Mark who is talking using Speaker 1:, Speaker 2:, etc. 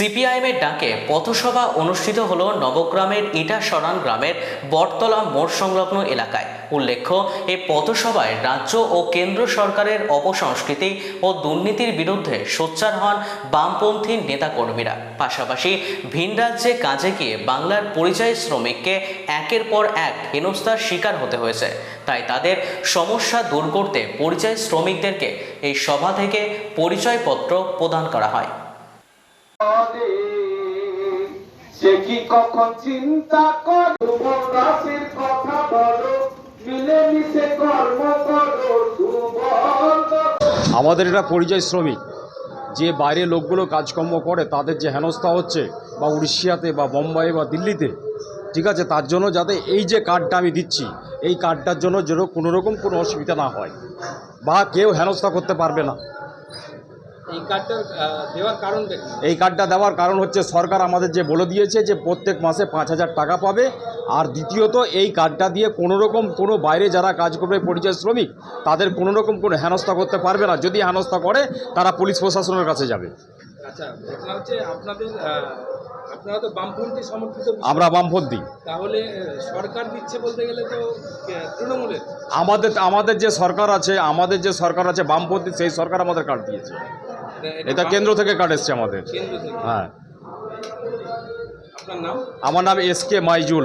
Speaker 1: সিপিআইএমের ডাকে পথসভা অনুষ্ঠিত হলো নবগ্রামের ইটাসরান গ্রামের বটতলা মোড় সংলগ্ন এলাকায়। উল্লেখ্য এই পথসভায় রাজ্য ও কেন্দ্র সরকারের অপসংস্কৃতি ও দুর্নীতির বিরুদ্ধে সোচ্চার হন বামপন্থী নেতাকর্মীরা। পাশাপাশি ভিন রাজ্যে কাজে গিয়ে বাংলার পরিযায়ী শ্রমিককে একের পর এক হেনস্থার শিকার হতে হয়েছে। তাই তাদের সমস্যা দূর করতে পরিযায়ী শ্রমিকদেরকে এই সভা থেকে পরিচয়পত্র প্রদান করা হয়।
Speaker 2: করে। সে কি কখন চিন্তা করে? কথা বলো, মিলেমিশে কর্ম করো
Speaker 3: আমাদের এটা পরিযায়ী শ্রমিক। যে বাইরে লোকগুলো কাজকর্ম করে, তাদের যে হেনস্থা হচ্ছে, বা উড়িষ্যাতে, বা বোম্বাই বা দিল্লিতে, ঠিক আছে? তার জন্য যাতে এই যে কার্ডটা আমি দিচ্ছি, এই কার্ডটার জন্য যেন কোনো রকম কোনো অসুবিধা না হয়, বা কেউ হেনস্থা করতে পারবে না।
Speaker 4: এই কার্ডটা দেওয়ার কারণ দেখুন।
Speaker 3: এই কার্ডটা দেওয়ার কারণ হচ্ছে সরকার আমাদের যে বলে দিয়েছে যে প্রত্যেক মাসে পাঁচ হাজার টাকা পাবে। আর দ্বিতীয়ত এই কার্ডটা দিয়ে কোনো রকম কোনো বাইরে যারা কাজ করবে পরিচয় শ্রমিক তাদের কোনো রকম কোনো হেনস্থা করতে পারবে না। যদি হেনস্থা করে তারা পুলিশ প্রশাসনের কাছে যাবে।
Speaker 4: আচ্ছা হচ্ছে আপনাদের আপনারা তো বামপন্থী সমর্থিত
Speaker 3: আমরা বামপন্থী।
Speaker 4: তাহলে সরকার দিচ্ছে বলতে গেলে তো তৃণমূলের।
Speaker 3: আমাদের আমাদের যে সরকার আছে আমাদের যে সরকার আছে বামপন্থী সেই সরকার আমাদের কার্ড দিয়েছে। এটা কেন্দ্র থেকে কার্ড এসছে আমাদের। হ্যাঁ। আমার নাম S K Maijul.